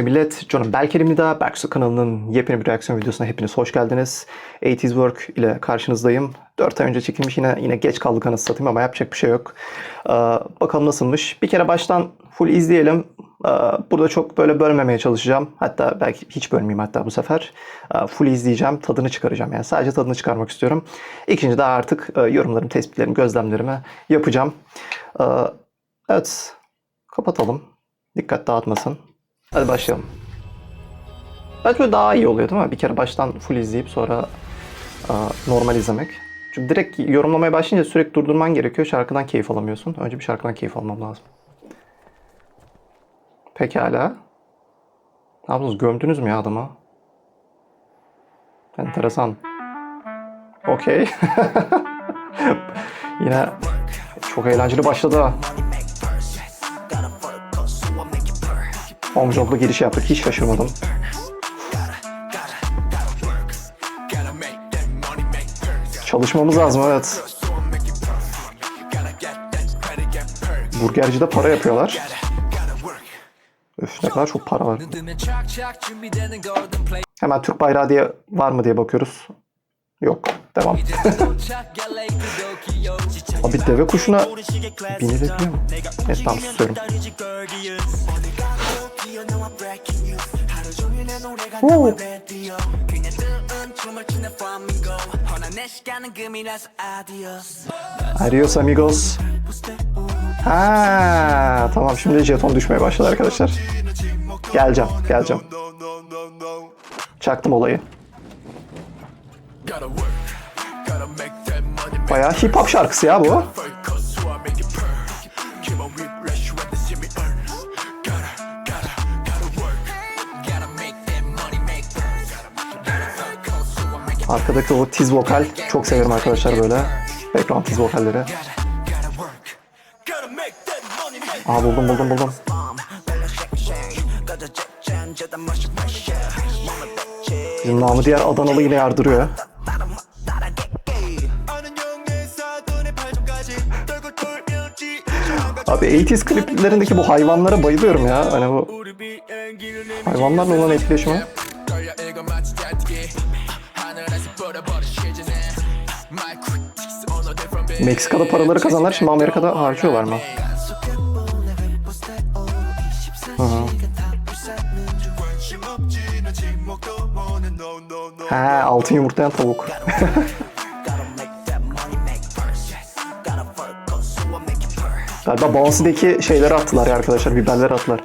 Millet, John'un Belkerimli daha Berksu kanalının yepyeni bir reaksiyon videosuna hepiniz hoş geldiniz. 80's Work ile karşınızdayım. 4 ay önce çekilmiş yine yine geç kaldık anasını satayım ama yapacak bir şey yok. Ee, bakalım nasılmış. Bir kere baştan full izleyelim. Ee, burada çok böyle bölmemeye çalışacağım. Hatta belki hiç bölmeyeyim hatta bu sefer. Ee, full izleyeceğim, tadını çıkaracağım. Yani sadece tadını çıkarmak istiyorum. İkinci de artık e, yorumlarım, tespitlerim, gözlemlerimi yapacağım. Ee, evet, kapatalım. Dikkat dağıtmasın. Hadi başlayalım. Belki böyle daha iyi oluyor değil mi? Bir kere baştan full izleyip sonra e, normal izlemek. Çünkü direkt yorumlamaya başlayınca sürekli durdurman gerekiyor. Şarkıdan keyif alamıyorsun. Önce bir şarkıdan keyif almam lazım. Pekala. Ne yaptınız? Gömdünüz mü ya adamı? Enteresan. Okey. Yine çok eğlenceli başladı ha. Omjoklu giriş yaptık. Hiç şaşırmadım. Çalışmamız lazım evet. Burgercide para yapıyorlar. Öf ne kadar çok para var. Hemen Türk bayrağı diye var mı diye bakıyoruz. Yok. Devam. Abi deve kuşuna binilebiliyor mu? Evet tamam susuyorum. Oo. Adios amigos. Ha, tamam şimdi jeton düşmeye başladı arkadaşlar. Geleceğim, geleceğim. Çaktım olayı. Bayağı hip hop şarkısı ya bu. Arkadaki o tiz vokal çok severim arkadaşlar böyle. Background tiz vokalleri. Aa buldum buldum buldum. Bizim namı diğer Adanalı yine yardırıyor. Abi 80s kliplerindeki bu hayvanlara bayılıyorum ya. Hani bu hayvanlarla olan etkileşimi. Meksika'da paraları kazanlar şimdi Amerika'da harcıyorlar mı? Hı hı. He altın yumurtlayan tavuk. Galiba Bouncy'deki şeyleri attılar ya arkadaşlar, biberleri attılar.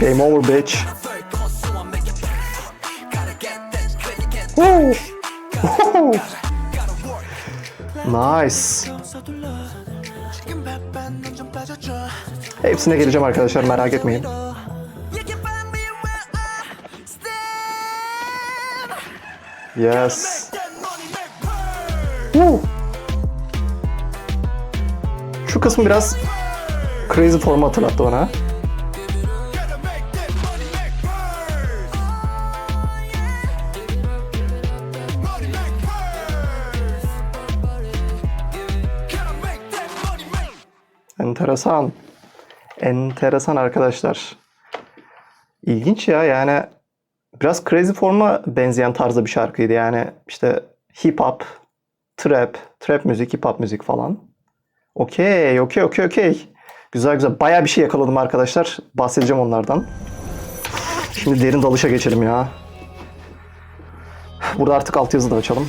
Game over bitch. Woo! Nice. Hepsine geleceğim arkadaşlar merak etmeyin. Yes. Woo! Şu kısmı biraz Crazy Form'u hatırlattı bana. Enteresan. Enteresan arkadaşlar. İlginç ya yani biraz Crazy Form'a benzeyen tarzda bir şarkıydı. Yani işte hip hop, trap, trap müzik, hip hop müzik falan. Okey, okey, okey, okey. Güzel güzel. Bayağı bir şey yakaladım arkadaşlar. Bahsedeceğim onlardan. Şimdi derin dalışa geçelim ya. Burada artık altyazı da açalım.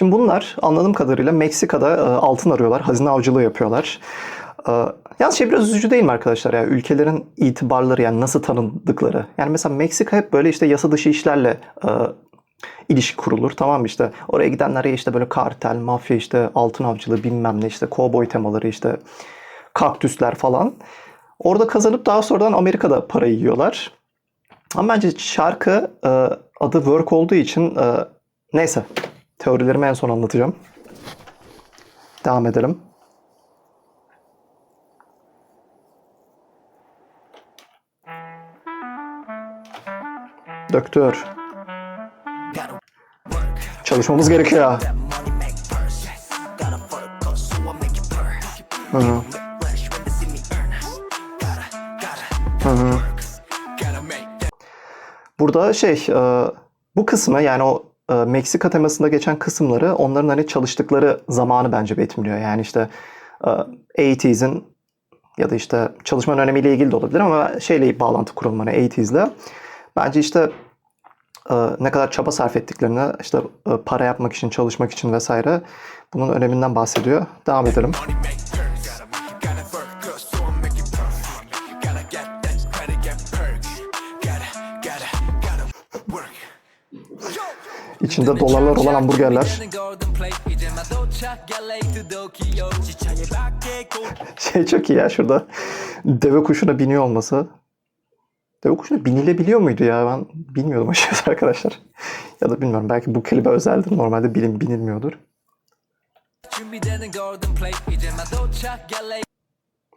Şimdi bunlar anladığım kadarıyla Meksika'da e, altın arıyorlar. Hazine avcılığı yapıyorlar. E, yalnız şey biraz üzücü değil mi arkadaşlar? ya ülkelerin itibarları yani nasıl tanındıkları. Yani mesela Meksika hep böyle işte yasa dışı işlerle e, ilişki kurulur. Tamam işte oraya gidenler işte böyle kartel, mafya işte altın avcılığı bilmem ne işte kovboy temaları işte kaktüsler falan. Orada kazanıp daha sonradan Amerika'da para yiyorlar. Ama bence şarkı adı Work olduğu için neyse teorilerimi en son anlatacağım. Devam edelim. Doktor. Çalışmamız gerekiyor. Burada şey e, bu kısmı yani o Meksika temasında geçen kısımları onların hani çalıştıkları zamanı bence betimliyor. Yani işte e, 80's'in ya da işte çalışmanın önemiyle ilgili de olabilir ama şeyle bağlantı kuralım hani 80's'le. Bence işte e, ne kadar çaba sarf ettiklerini işte e, para yapmak için, çalışmak için vesaire bunun öneminden bahsediyor. Devam edelim. İçinde dolarlar olan hamburgerler. Şey çok iyi ya şurada. Deve kuşuna biniyor olması. Deve kuşuna binilebiliyor muydu ya? Ben bilmiyordum açıkçası arkadaşlar. Ya da bilmiyorum belki bu klibe özeldir. Normalde bilin binilmiyordur.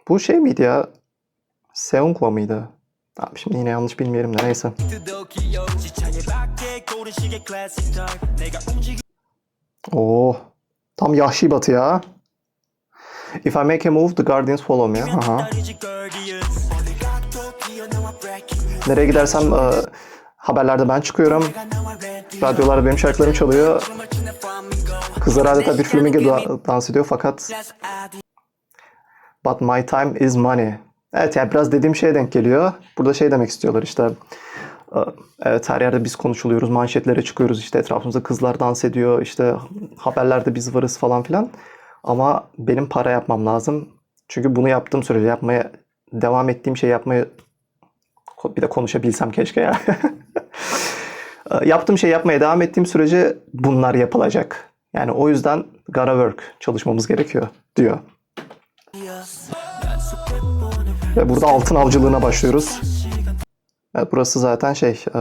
Bu şey miydi ya? Seungwa mıydı? Abi şimdi yine yanlış bilmeyelim de neyse. Oo. Tam Yahşi Batı ya. If I make a move, the Guardians follow me. Aha. Nereye gidersem e, haberlerde ben çıkıyorum. Radyolarda benim şarkılarım çalıyor. Kızlar adeta bir flamingo da- dans ediyor fakat But my time is money. Evet yani biraz dediğim şeye denk geliyor. Burada şey demek istiyorlar işte. Evet her yerde biz konuşuluyoruz, manşetlere çıkıyoruz işte etrafımızda kızlar dans ediyor, işte haberlerde biz varız falan filan. Ama benim para yapmam lazım. Çünkü bunu yaptığım sürece yapmaya devam ettiğim şey yapmaya bir de konuşabilsem keşke ya. Yaptığım şey yapmaya devam ettiğim sürece bunlar yapılacak. Yani o yüzden gotta work çalışmamız gerekiyor diyor. Ve burada altın avcılığına başlıyoruz. Evet, burası zaten şey e,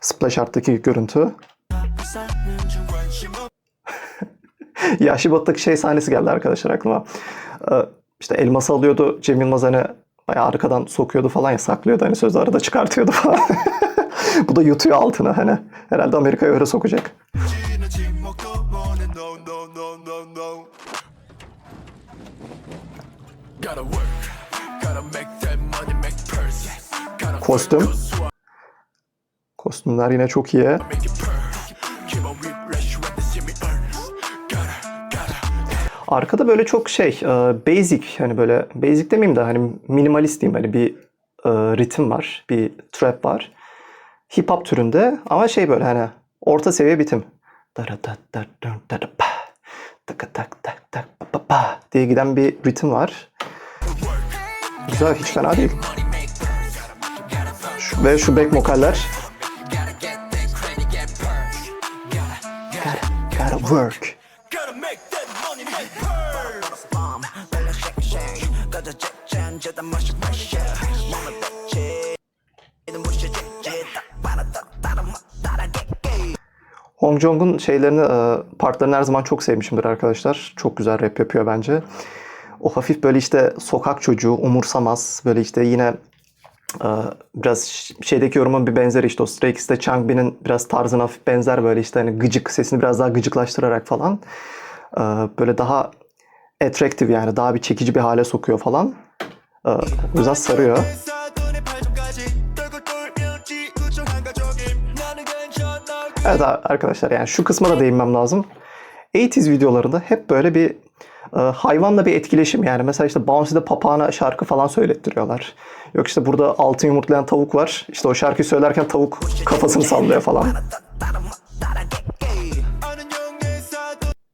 Splash Art'taki görüntü. Yaşı Batı'daki şey sahnesi geldi arkadaşlar aklıma. E, işte elması alıyordu Cem Yılmaz hani bayağı arkadan sokuyordu falan ya saklıyordu hani sözü arada çıkartıyordu falan. Bu da yutuyor altına hani. Herhalde Amerika'ya öyle sokacak. Kostüm. Kostümler yine çok iyi. Arkada böyle çok şey e, basic hani böyle basic demeyeyim de hani minimalist diyeyim hani bir e, ritim var. Bir trap var. Hip hop türünde ama şey böyle hani orta seviye bitim. Diye giden bir ritim var. Güzel hiç fena değil. Ve şu back vokaller. Gotta, gotta work. Hong Jong'un şeylerini, e, partlarını her zaman çok sevmişimdir arkadaşlar. Çok güzel rap yapıyor bence. O hafif böyle işte sokak çocuğu, umursamaz. Böyle işte yine ee, biraz şeydeki yorumun bir benzeri işte o Stray Kids'te Changbin'in biraz tarzına hafif benzer böyle işte hani gıcık sesini biraz daha gıcıklaştırarak falan ee, böyle daha attractive yani daha bir çekici bir hale sokuyor falan. Ee, Güzel sarıyor. Evet arkadaşlar yani şu kısma da değinmem lazım. 80s videolarında hep böyle bir ee, hayvanla bir etkileşim yani. Mesela işte Bouncy'de papağana şarkı falan söylettiriyorlar. Yok işte burada altın yumurtlayan tavuk var. İşte o şarkıyı söylerken tavuk kafasını sallıyor falan.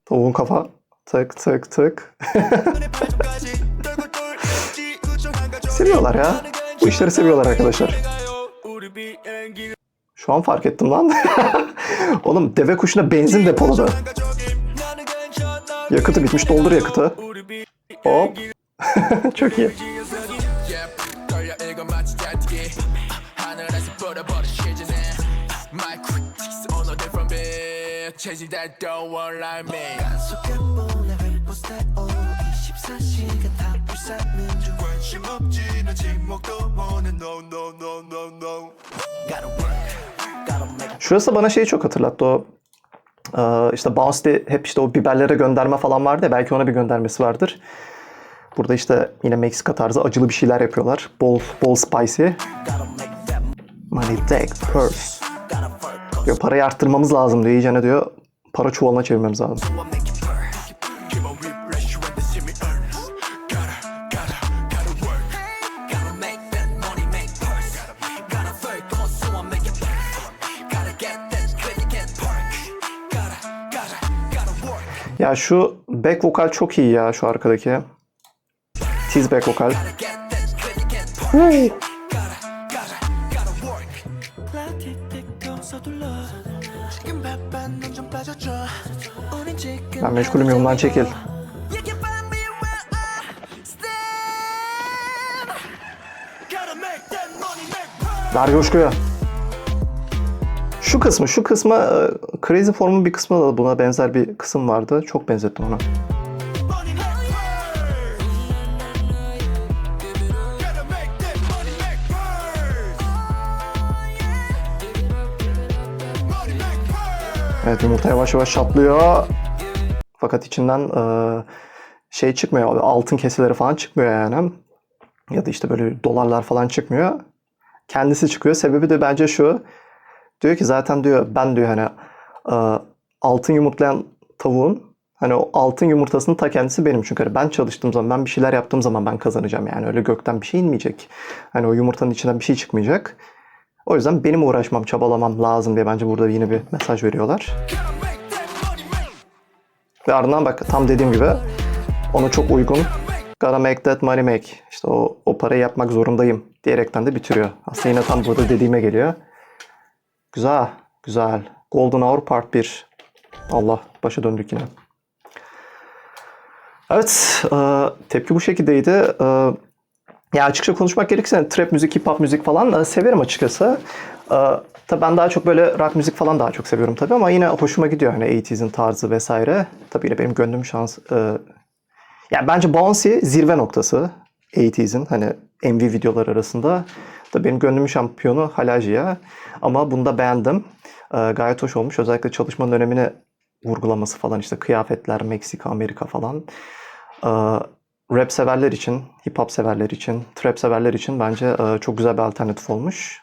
Tavuğun kafa tık tık tık. seviyorlar ya. Bu işleri seviyorlar arkadaşlar. Şu an fark ettim lan. Oğlum deve kuşuna benzin depoladı. Yakıtı bitmiş. Doldur yakıtı. Hop. Çok iyi. Şurası bana şeyi çok hatırlattı o işte Bounce'de hep işte o biberlere gönderme falan vardı belki ona bir göndermesi vardır. Burada işte yine Meksika tarzı acılı bir şeyler yapıyorlar. Bol bol spicy. Money tag, purse. Diyor parayı arttırmamız lazım diyor. İyicene diyor para çuvalına çevirmemiz lazım. Ya şu back vokal çok iyi ya şu arkadaki. Tiz back vokal. Ben meşgulüm yoldan çekil. Ver coşkuyu. Şu kısmı, şu kısmı e, Crazy Form'un bir kısmı da buna benzer bir kısım vardı. Çok benzettim ona. Evet yumurta yavaş yavaş çatlıyor. Fakat içinden e, şey çıkmıyor. Altın keseleri falan çıkmıyor yani. Ya da işte böyle dolarlar falan çıkmıyor. Kendisi çıkıyor. Sebebi de bence şu. Diyor ki zaten diyor ben diyor hani e, altın yumurtlayan tavuğun hani o altın yumurtasının ta kendisi benim. Çünkü hani ben çalıştığım zaman ben bir şeyler yaptığım zaman ben kazanacağım yani. Öyle gökten bir şey inmeyecek. Hani o yumurtanın içinden bir şey çıkmayacak. O yüzden benim uğraşmam, çabalamam lazım diye bence burada yine bir mesaj veriyorlar. Ve ardından bak tam dediğim gibi ona çok uygun Gotta make that money make. İşte o, o parayı yapmak zorundayım diyerekten de bitiriyor. Aslında yine tam burada dediğime geliyor. Güzel, güzel. Golden Hour Part 1. Allah, başa döndük yine. Evet, e, tepki bu şekildeydi. E, ya açıkça konuşmak gerekirse trap müzik, hip hop müzik falan severim açıkçası. E, tabii ben daha çok böyle rock müzik falan daha çok seviyorum tabii ama yine hoşuma gidiyor hani 80's'in tarzı vesaire. Tabii yine benim gönlüm şans. Yani bence Bouncy zirve noktası 80's'in hani MV videolar arasında. Tabii benim gönlümün şampiyonu Halajiya ama bunu da beğendim. E, gayet hoş olmuş. Özellikle çalışmanın önemini vurgulaması falan işte kıyafetler, Meksika, Amerika falan. E, rap severler için, hip hop severler için, trap severler için bence e, çok güzel bir alternatif olmuş.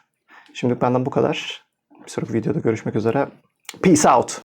Şimdilik benden bu kadar. Bir sonraki videoda görüşmek üzere. Peace out.